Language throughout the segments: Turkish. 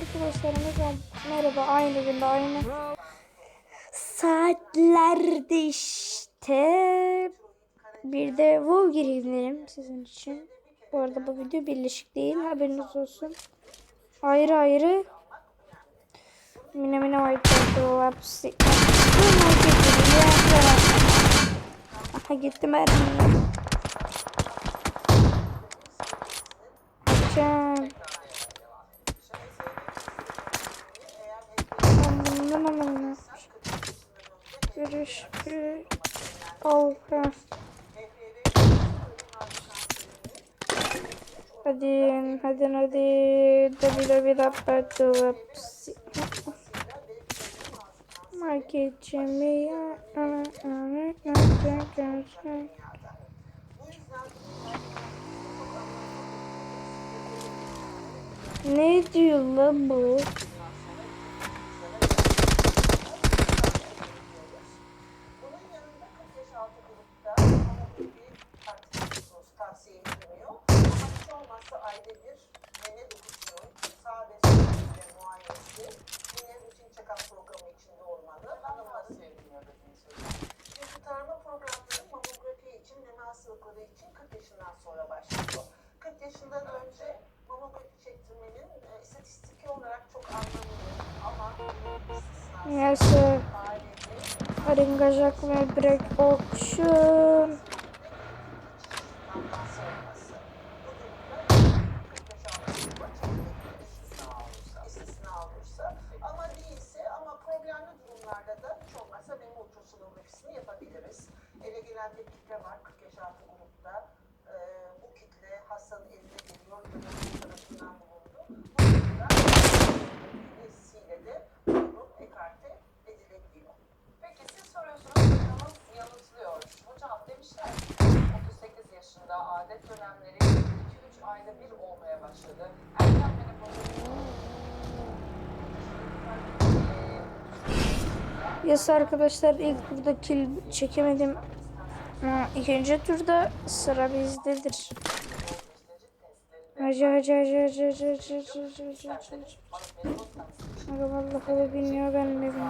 Arkadaşlarımız merhaba aynı günde aynı saatlerde işte bir de WoW gireyim sizin için. Bu arada bu video birleşik değil haberiniz olsun. Ayrı ayrı Mine mine white hepsi. Aha gittim Ermin. Açacağım. Görüş. bir- Al. ha. Hadi, hadi, hadi. Dabi dabi dabi. Marketçimi ya. Ne diyor lan bu? Bunun yanında 40 yaş altı grupta bir aktivitesiniz tavsiye edilmiyor. Ama olmazsa ayda bir mene dokuşunun sağ ve sol muayenesi yine rutin check-up programı içinde olmalı. Hanımların Çünkü tarama programları mamografi için meme hastalıkları için 40 yaşından sonra başlıyor. 40 yaşından önce mamografi çektirmenin e, istatistiki olarak çok anlamlı ama istisnası Neyse. Arıngacak ve break auction. istisna olursa ama değilse ama problemli durumlarda da hiç olmazsa meme ultrasonografisini yapabiliriz. Eve gelen bir kitle var 40 yaş altı grupta. Ee, bu kitle hastanın evine geliyor yönetim tarafından bulundu. Bu durumda vesile de durum ekarte edilebiliyor. Peki siz soruyorsunuz hocamız yanıtlıyor. Hocam demişler ki 38 yaşında adet dönemleri 2-3 ayda bir olmaya başladı. Erken menopoz Yes arkadaşlar ilk turda kill çekemedim. İkinci turda sıra bizdedir. Hacı hacı hacı hacı hacı hacı hacı hacı hacı o bilmiyor ben mi bilmem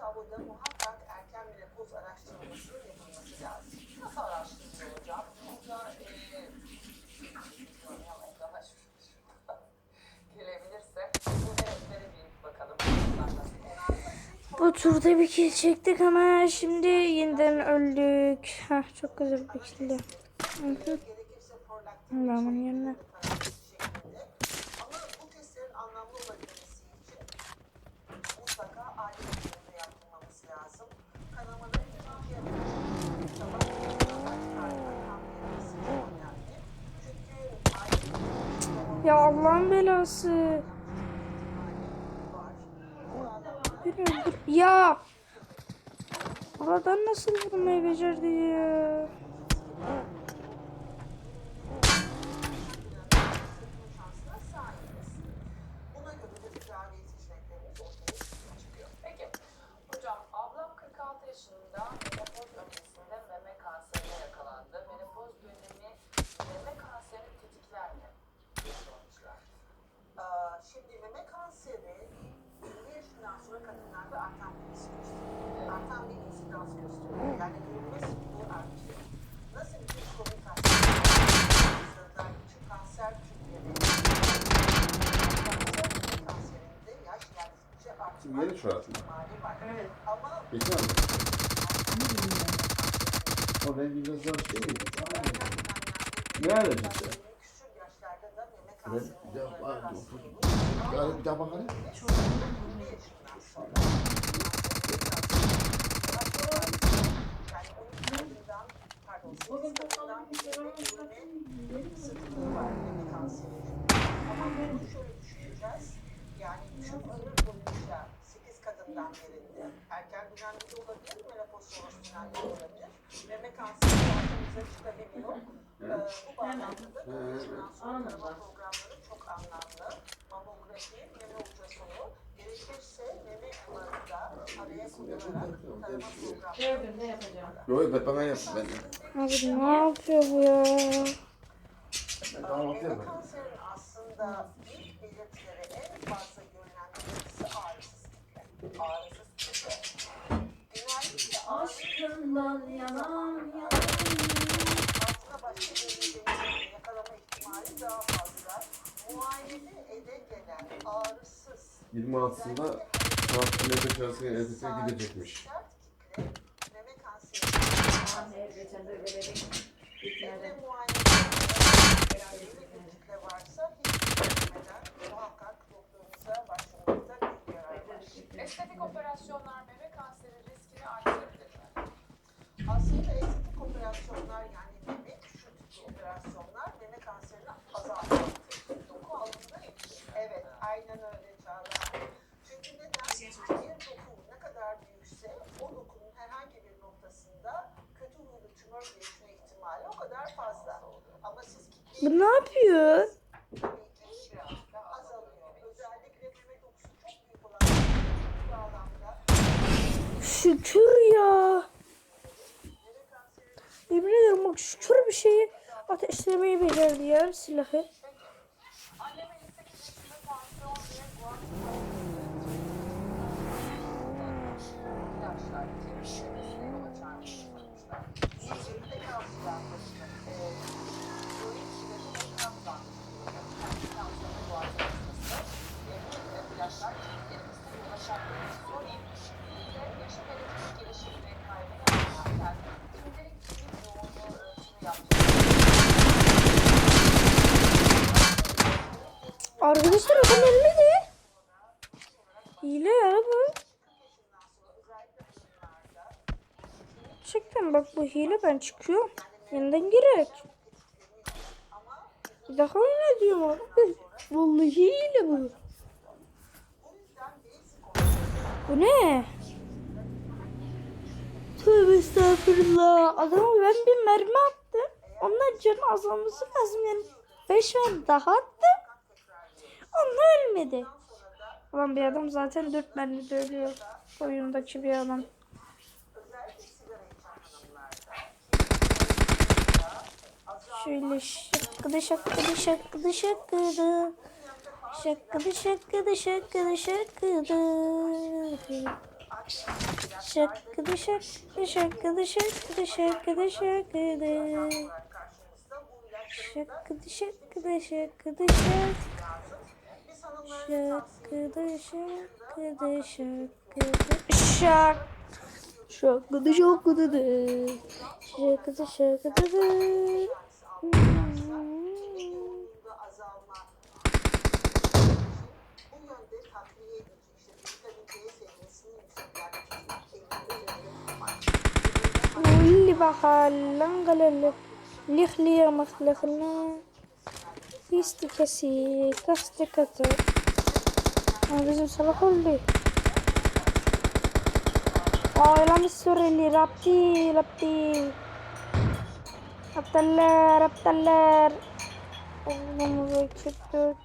tabloda muhakkak erken menopoz araştırılmasının yapılması lazım. nasıl araştırılıyor hocam? Burada ama daha gelebilirse bu veretlere bir bakalım. Bu turda bir kill çektik ama şimdi yeniden öldük. Heh, çok güzel bir prolaktin Adamın yerine. parantez şeklinde. Ama bu testlerin anlamlı olabilmesi için mutlaka aile hekiminde yaptırmamız lazım. Kanamaların ikinci yarı sabah kan verilmesi çok önemli. Çünkü aile hekiminde Ya Allah'ın belası. Ya. Aradan nasıl vurmayı becerdi ya? şansına sahibiz. Buna göre de tedavi seçeneklerimiz ortaya çıkıyor. Peki. Hocam ablam 46 yaşında menopoz öncesinde meme kanserine yakalandı. Menopoz dönemi meme kanserini tetikler mi? diye sormuşlar. Aa, Şimdi meme kanseri 50 yaşından sonra kadınlarda artan bir risk gösteriyor. Artan bir insidans gösteriyor. Yani görülme sıklığı artıyor. Nasıl bir psikolojik hastalıklar için kanser türleri kanser kanserinde yaş ilerledikçe artma Yeni çoğaltma. ihtimali var. Ama Geçen mi? O rengi biraz daha şey miydi? Ne alerjisi? küçük yaşlarda da meme ya rastlanıyor. Yani bir daha bakalım. 12 yaşından pardon sekiz katından bir meme büyüme sıklığı Yani tüm ömür boyunca 8 kadından birinde erken dönemde de olabilir, menopoz sonrası dönemde de olabilir. Meme kanseri hayatımıza çıkabiliyor. Ee, bu bağlamda da doğumdan sonra programları çok anlamlı. Mamografi, meme ultrasonu, kullanarak tarama programları Yok ben bana yap. Ben, Abi ne yapıyor bu ya? ben tamam Meme atıyorum. kanserinin aslında Aşkından yanam yanam. altına başka bir yakalama ihtimali daha fazla. Muayene ede gelen ağrısız 26'sında saat kilometre içerisinde elbise gidecekmiş. Estetik operasyonlar meme kanseri riskini artırabilir? Aslında estetik operasyonlar yani meme küçültücü operasyonlar meme kanserini azaltacaktır. Doku alımında. Evet, aynen öyle. Bir doku ne kadar büyükse o dokunun herhangi bir noktasında kötü huylu tümör gelişme ihtimali o kadar fazla. Ama siz Bu ne yapıyor? Şükür ya. Yemin ederim bak şükür bir şeyi ateşlemeyi becerdi ya silahı. Anneme 28 yaşında tansiyon ve guak ilaçlar tepkisine yol açar sonuçlar. Kesinlikle kanserlenmesi. Ee, kronik süreçte kan bandırılıyor. Yani kanserde bu hastası. Ee, bu ilaçlar kemiklerimizde ulaşabilir. Sorayım. Bizde yaşam elektrik gelişimi ve kaybına yaparken gündelik kemik yoğunluğu ölçümü yapacağız. Arkadaşlar adam ölmedi. Hile ya bu. Gerçekten bak bu hile ben çıkıyorum. Yeniden girek. Bir daha oyna diyorum abi. Vallahi hile bu. Bu ne? Tövbe estağfurullah. Adama ben bir mermi attım. Ondan canı azalması lazım yani. Beş mermi daha attım. Onunla ölmedi. Ulan bir adam zaten dört mermi de ölüyor. Oyundaki bir adam. Şöyle şakkıdı şakkıdı şakkıdı şakkıdı. Şakkıdı şakkıdı şakkıdı şakkıdı. Şakkıdı şakkıdı şakkıdı şakkıdı şakkıdı şakkıdı. Şakkıdı şakkıdı şakkıdı şakkıdı. Şakkıdı şakkıdı şakkıdı şak. Şakkıdı şakkıdı dı. Şakkıdı واللي بقى الانجل اللي خليه ما خلقنا فيستي كسي كاستي كتر أنا لازم سرقوا لي آه السوري اللي رابتي رابتي Aptaller aptaller. Oğlumuzu çıktık.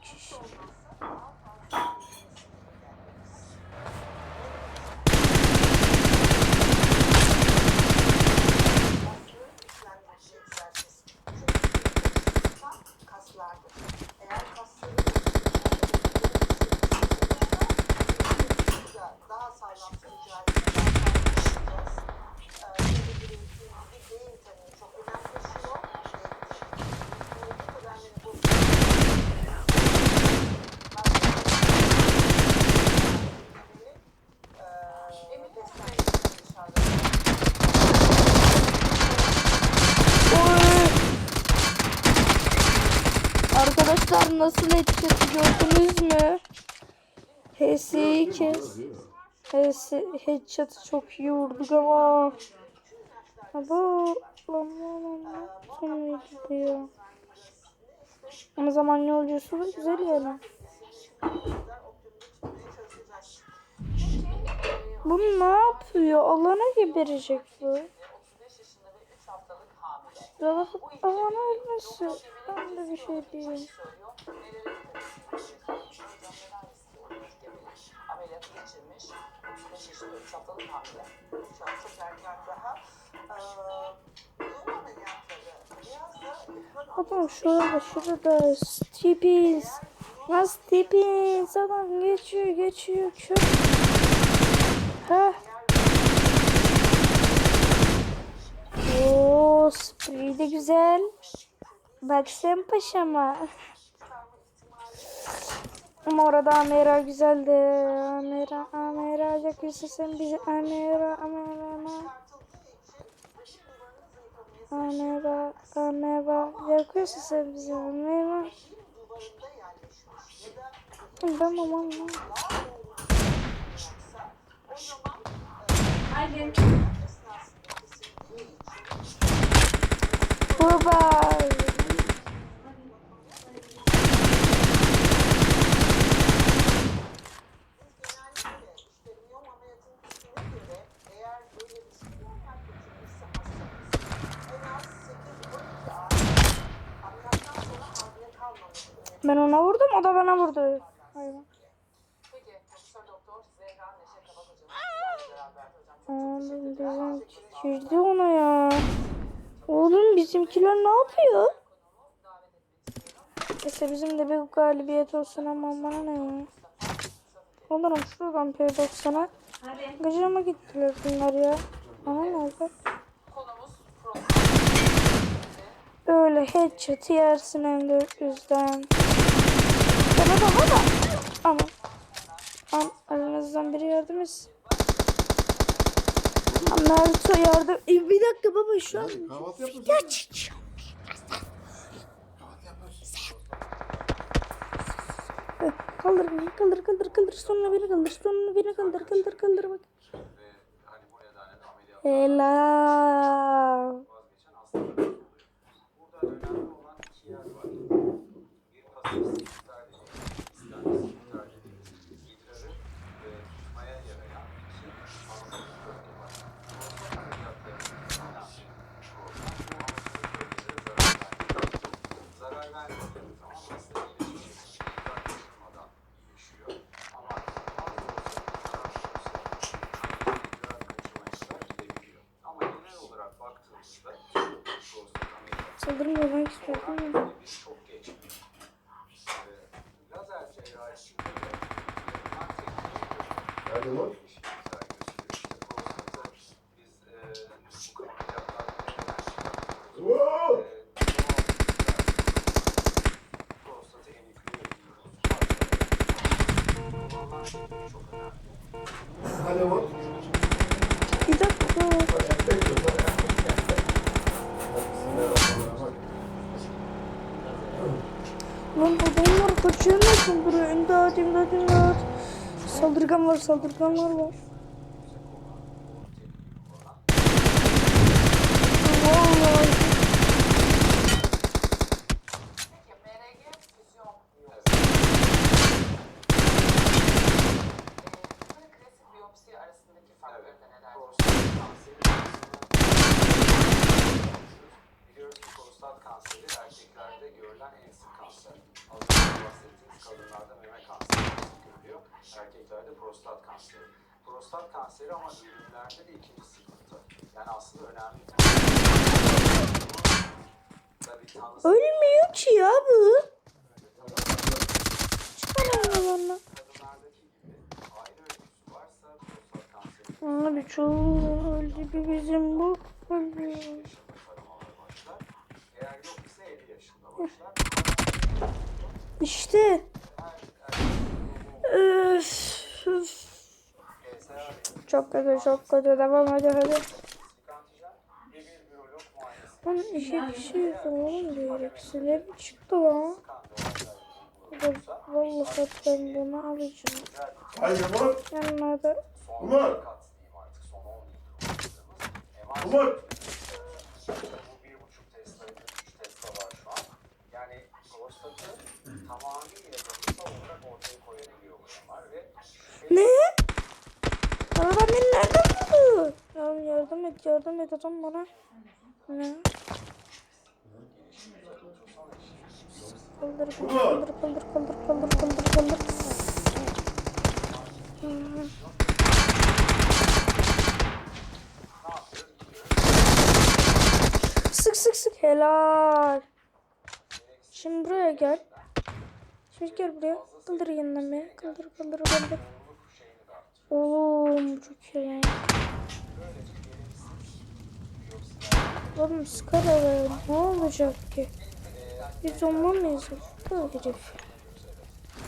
Arkadaşlar nasıl headshot'ı gördünüz mü? HS'yi kes. HS headshot'ı çok iyi vurduk ama. Lan. Sonra gidiyor. Ama zaman yolcusu da güzel yani. Bu ne yapıyor? Alana geberecek bu. 35 yaşında ve 3 haftalık hamile. Zalaf alana ölmesi. Ben de bir şey diyeyim. Ameliyatı geçirmiş. 35 yaşında 3 haftalık hamile. Çok çok erken daha. Eee, doğum ameliyatları biraz da Adam şurada şurada. Stipis. Lan Stipis. Adam geçiyor geçiyor. Çok. Heh. Oo, de güzel. Bak sen paşama. Ama orada Amera güzeldi. Amera, Amera yakıyorsun sen bizi. Amera, Amera, Amera. Amera, Amera. Yakıyorsun sen bizi. Amera. duvarında yerleşmiş ya da Tamam anlam. o zaman Haydi. esnasında kesildiği için Baba. genellikle işte miyom ameliyatının tipine göre eğer böyle bir spor merkezindeyse hastanız en az 8-12 ay ameliyattan sonra hamile kalmaması önemli. Ben ona vurdum, o da bana vurdu. Hayvan. Teşekkürler. bizim girdi ona ya. Oğlum bizimkiler ne yapıyor? Neyse bizim de bir galibiyet olsun ama bana ne ya. Onların şuradan P90'a Hadi. gıcıma gittiler bunlar ya. Bana ne oldu? Öyle headshot yersin M400'den. Bana da hava. An, aranızdan biri yardım etsin. Naruto yardım. E, bir dakika baba şu an video çekiyor. Kahvaltı yaparsın. Kaldır beni, kaldır, kaldır, kaldır. Sonra beni kaldır, sonra beni kaldır, kaldır, kaldır bak. Helal. Burada önemli olan iki yer var. Bir pasif sistemler dediğimiz, sistemli sistemler dediğimiz idrarı ve tutmaya yarayan iki anasını bölge var. Prostat ameliyatlarının önemli problem bu anasını bölgelere zarar vermiyor. Zarar vermiyor. Tamam aslında iyileşiyor. İdrar kaçırmadan iyileşiyor. Ama az prostatın zarar görürse idrar kaçırma işler gidebiliyor. Ama genel olarak baktığımızda prostat ameliyatı Saldırmıyor ben istiyorum. çok geçmiyor. Ee, lazer cerrahisinde de yapılan tekniği Nerede var? Lan adamlar kaçıyor nasıl buraya? İmdat, imdat, imdat. Saldırgan var, saldırganlar var. Vallahi. Peki MRG füzyon diyoruz. Ee, ve klasik biyopsi arasındaki farkları da neler? Prostat kanseri Biliyoruz ki prostat kanseri erkeklerde görülen en sık kanser. Az önce bahsettiğimiz kadınlarda meme kanseri en sık görülüyor. Erkeklerde prostat kanseri. Prostat kanseri ama ölümlerde de ikinci sıkıntı. Yani aslında önemli. Tabii tanısı Ölmüyor ki ya bu. Prostat kanseri Abi çoğu öldü bir bizim bu. Öldü. yaşında taramalar başlar. Eğer yok ise 50 yaşında başlar. İşte. Öf. Çok kötü, çok kötü. Devam hadi hadi. Ben işe kişi falan diyerek sinirim çıktı lan. Vallahi ben bunu alacağım. Hayır Umut. Yanlarda. Umut. Umut. Ne? Araba beni nereden buldu? Ya yardım et, yardım et adam bana. Ne? Kaldır kaldır kaldır kaldır kaldır kaldır kaldır. Hmm. Sık sık sık helal. Şimdi buraya gel. Şimdi gel buraya. Kaldır yanına beni. Kaldır kaldır kaldır. Oğlum çok iyi. Oğlum skala ver. Ne olacak ki? Biz olmaz mıyız? Bu herif.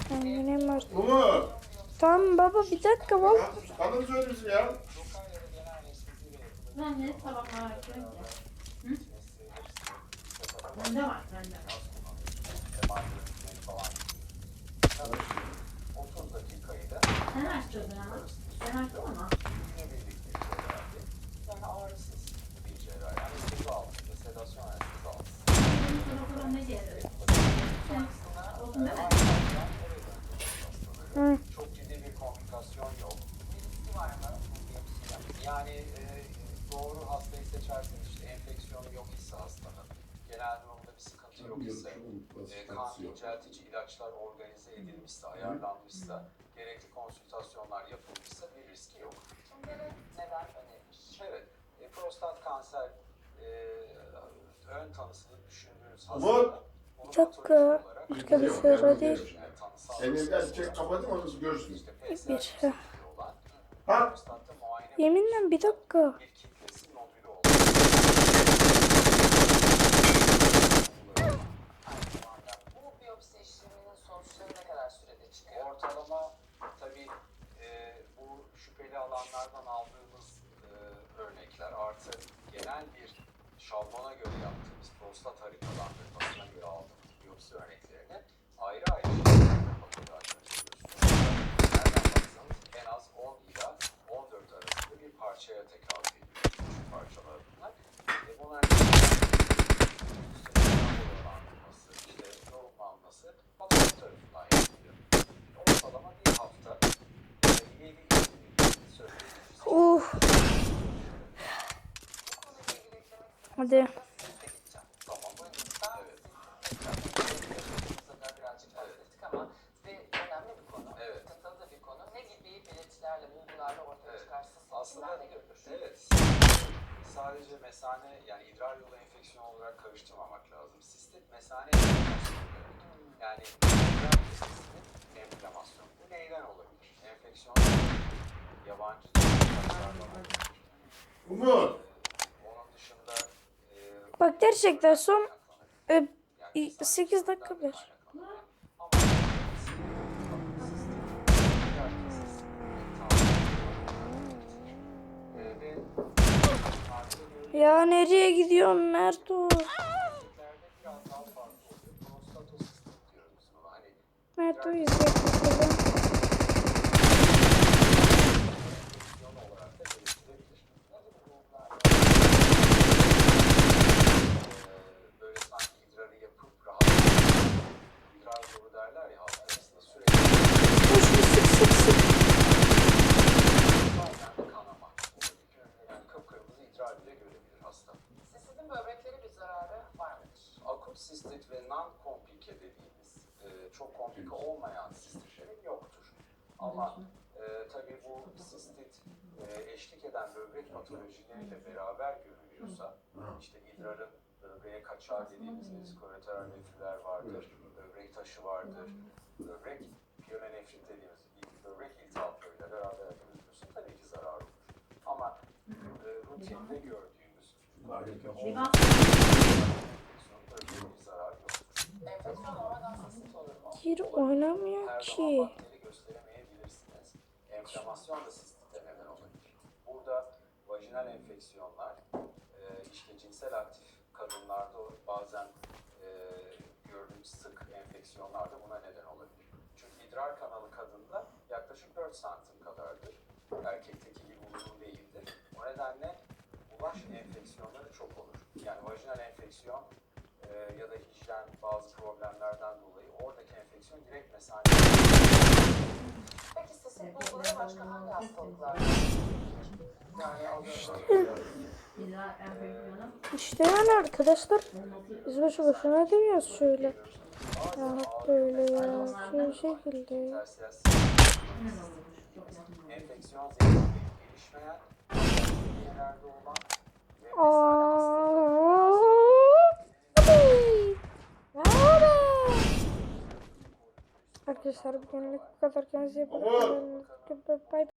Kendine var. Umut. Tamam baba bir dakika bak. Adını söyle bize ya. Ben ne sabah var? Hı? Bende var, bende. 30 dakikayı da Sen açtırdın ama. Ben açtım ama. yine birlikte Hı. Çok ciddi bir komplikasyon yok. Birisi var mı? Yani e, doğru hastayı seçerseniz işte enfeksiyonu yok ise hastanın, genel durumda bir sıkıntı yok ise, e, kan inceltici ilaçlar organize edilmişse, ayarlanmışsa, gerekli konsültasyonlar yapılmışsa bir riski yok. Neden önerir? Evet, e, prostat kanser ön tanısını düşündüğünüz hastada bunu Bir dakika. Arkadaşlar hadi. Elini çek kapatayım ondan sonra görürsün. işte Bir. Olan Ha? Yeminle bir dakika. bir kitlesi nodülü olan. Bu biyopsi işleminin sonuçları ne kadar sürede çıkıyor? Ortalama tabii e, bu şüpheli alanlardan aldığımız e, örnekler artı genel bir şablona göre yaptığımız prostat haritalandırmasına göre aldığımız biyopsi örneklerini ayrı ayrı bakıyorlar. Nereden baksanız en az 10 ila 14 arasında bir parçaya tekabül ediyor. Küçük parçalar bunlar. E, bunlar oranlaması, işte yorumlanması patolog tarafından yapılıyor. Ortalama bir hafta e, 7 ilgili söyleyici Uh. Hadi. Tamam. Ben Evet. da birazcık bahsettik ama ve önemli bir konu. Evet. Takıntılı da bir konu. Ne gibi belirtilerle, bulgularla ortaya Evet. çıkarsa Aslında seçimler ne görülür? evet. Sadece mesane yani idrar yolu enfeksiyonu olarak karıştırmamak lazım. Sistit mesane. Yani idrar sistit enflamasyon. Bu neyden olabilir? Enfeksiyon yabancı. Umut. Bak gerçekten son e, Yani 8 dakika bir Ya nereye gidiyorsun Merto? erkeklerde biraz daha farklı oluyor. Prostatosistit diyoruz biz buna. Hani Merto izleyecek bakalım. enfeksiyon olarak da belirtilebilir. Ne gibi bulgular var? Ee, böyle sanki idrarı yapıp rahatlatıyor. İdrar zoru derler ya halk arasında sürekli Koş sık sık sık. bazen de kanama olabilir. Yani kıpkırmızı idrar bile görebilir hasta. Sizitin böbreklere bir zararı var mıdır? Akut sistit ve non-komplike dediğimiz e, çok komplike olmayan sistitlerin yoktur. Ama e, tabii bu sistit e, eşlik eden böbrek patolojileriyle beraber görülüyorsa işte idrarın böbreğe kaçar dediğimiz diskolateral nefrüler vardır, böbrek taşı vardır, böbrek piyonefrit dediğimiz böbrek iltihaplarıyla beraber görülüyorsa tabii ki zarar olur. Ama e, rutinde gördüğümüz Bir olmayan bir zarar. Enfeksiyon olur mu? Oynamıyor ki. Enflamasyon da sistite neden olabilir. Burada vajinal enfeksiyonlar, e, işte cinsel aktif kadınlarda bazen e, gördüğümüz sık enfeksiyonlar da buna neden olabilir. Çünkü idrar kanalı kadında yaklaşık 4 santim kadardır. Erkekteki gibi uzun değildir. O nedenle bulaş enfeksiyonları çok olur. Yani vajinal enfeksiyon e, ya da hijyen bazı problemlerden dolayı oradaki enfeksiyon direkt mesane. İşte yani arkadaşlar biz boşu boşuna demiyoruz şöyle. Ya böyle ya şu şekilde. Enfeksiyon Arkadaşlar bugünlük bu kadar. Kendinize iyi bakın. Bay bay.